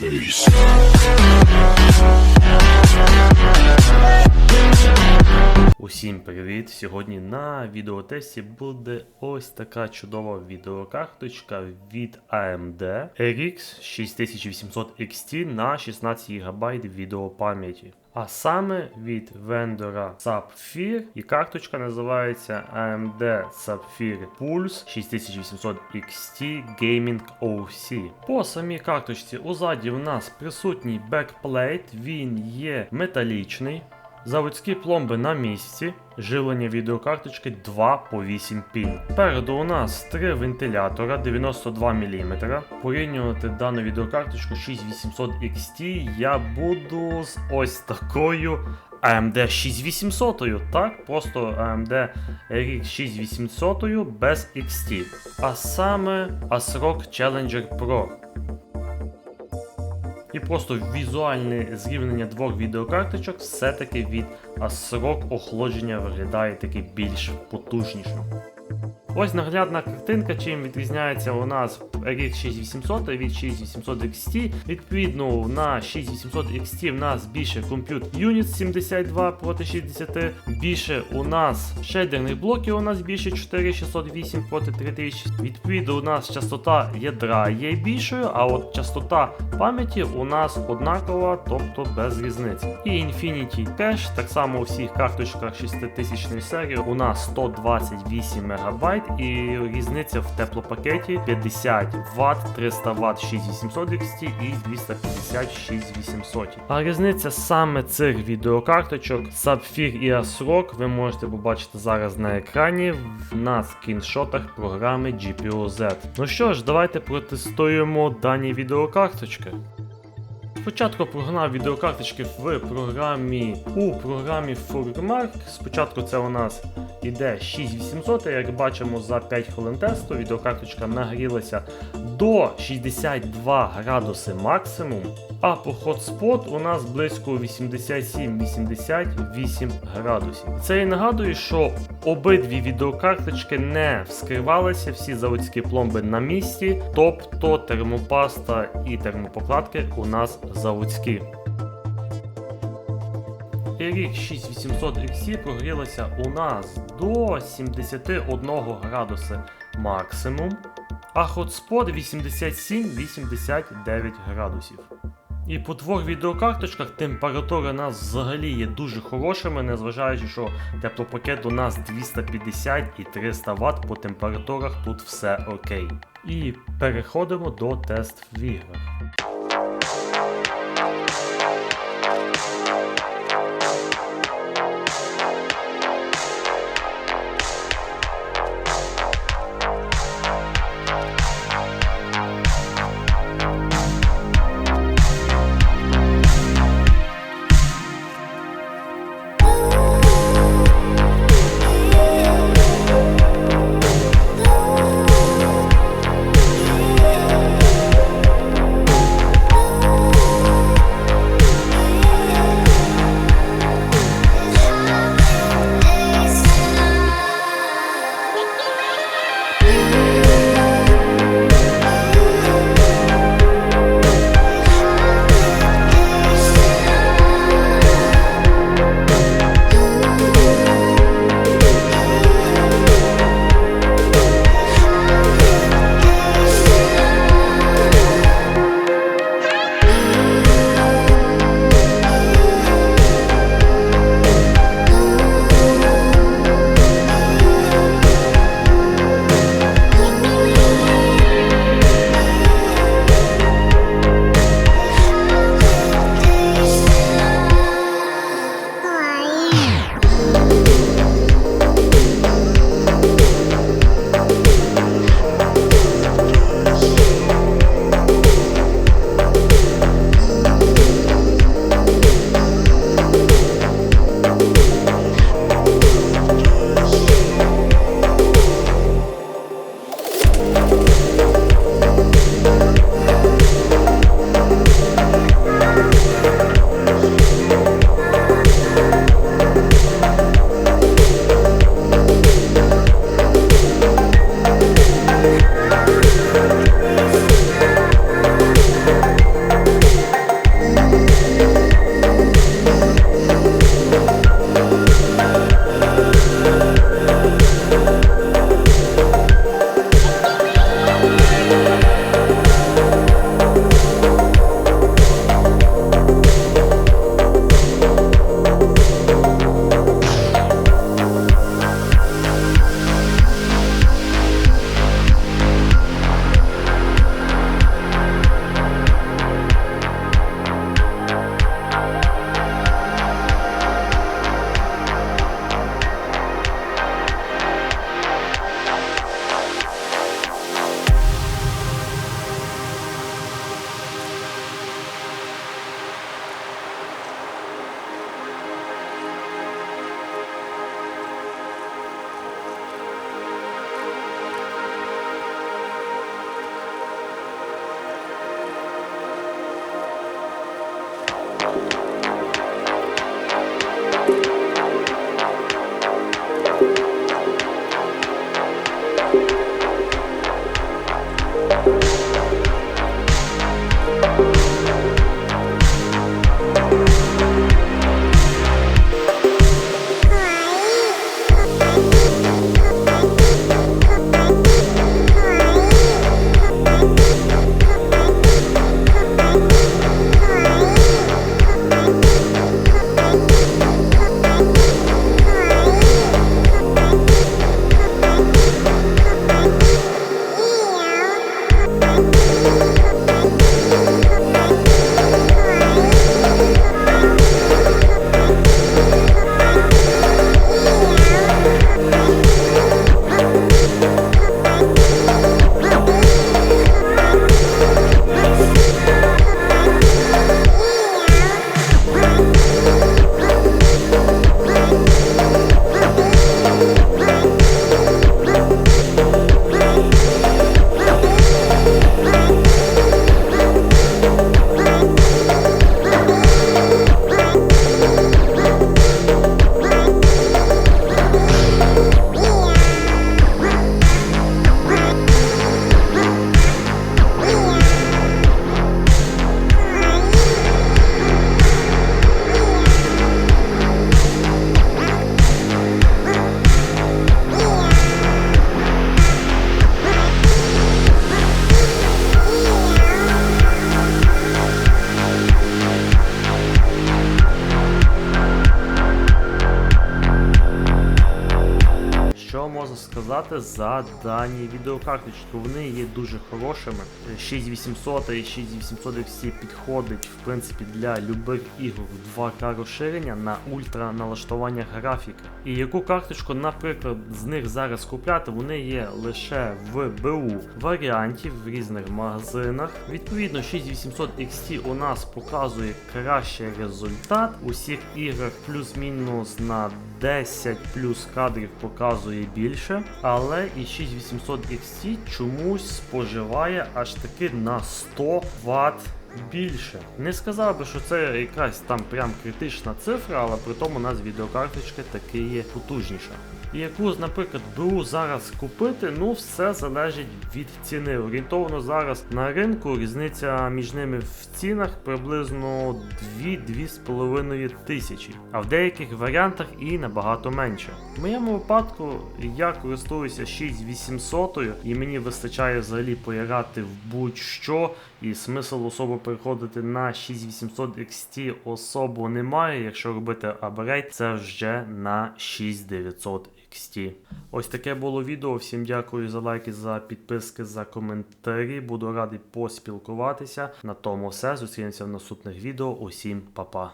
Peace. Усім привіт! Сьогодні на відеотесті буде ось така чудова відеокарточка від AMD RX 6800 XT на 16 ГБ відеопам'яті. А саме від вендора Sapphire і карточка називається AMD Sapphire Pulse 6800 XT Gaming OC. По самій карточці узаді в нас присутній бекплейт, він є металічний. Заводські пломби на місці, живлення відеокарточки 2 по 8 пін. Спереду у нас три вентилятора 92 мм. Порівнювати дану відеокарточку 6800 XT я буду з ось такою AMD 6800. Так, просто AMD RX 6800 без XT. А саме ASRock Challenger Pro. І просто візуальне зрівнення двох відеокарточок все-таки від срок охолодження виглядає таки більш потужнішим. Ось наглядна картинка, чим відрізняється у нас RX 6800 від 6800 XT. Відповідно, на 6800 XT в нас більше Compute Unit 72 проти 60. Більше у нас шейдерних блоків у нас більше 4608 проти 3000. Відповідно, у нас частота ядра є більшою, а от частота пам'яті у нас однакова, тобто без різниці. І Infinity Cache, так само у всіх карточках 6000 серії, у нас 128 МБ і різниця в теплопакеті 50 Вт, 300 Вт 6800 XT і 250 6800. А різниця саме цих відеокарточок Sapphire і ASRock ви можете побачити зараз на екрані на скріншотах програми GPU-Z. Ну що ж, давайте протестуємо дані відеокарточки. Спочатку прогнав відеокарточки в програмі у програмі FurMark. Спочатку це у нас іде 6800, як бачимо за 5 хвилин тесту, відеокарточка нагрілася до 62 градуси максимум. А по Hotspot у нас близько 87-88 градусів. Це і нагадую, що обидві відеокарточки не вскривалися, всі заводські пломби на місці, тобто термопаста і термопокладки у нас заводські. RX 6800 XC прогрілася у нас до 71 градуса максимум, а Hotspot 87-89 градусів. І по двох відеокарточках температури у нас взагалі є дуже хорошими, незважаючи, що теплопакет у нас 250 і 300 Вт, по температурах тут все окей. І переходимо до тест в іграх. Сказати за дані відеокарточки. Вони є дуже хорошими. 6800 і 6800 XT підходить в принципі для любих ігор в 2К розширення на ультра налаштування графіки. І яку карточку, наприклад, з них зараз купляти, вони є лише в БУ варіантів в різних магазинах. Відповідно, 6800 XT у нас показує кращий результат. У всіх іграх плюс-мінус на 10 плюс кадрів показує більше, але і 6800 XT чомусь споживає аж таки на 100 Вт більше. Не сказав би, що це якась там прям критична цифра, але при тому у нас відеокарточка таки є потужніша. І яку, наприклад, БУ зараз купити, ну все залежить від ціни. Орієнтовно зараз на ринку різниця між ними в цінах приблизно 2-2,5 тисячі, а в деяких варіантах і набагато менше. В моєму випадку я користуюся 6800 і мені вистачає взагалі поіграти в будь-що, і смисл особо переходити на 6800 XT особо немає. Якщо робити апгрейд, це вже на 6900 XT. Ось таке було відео. Всім дякую за лайки, за підписки, за коментарі. Буду радий поспілкуватися. На тому все. Зустрінемося в наступних відео. Усім па-па.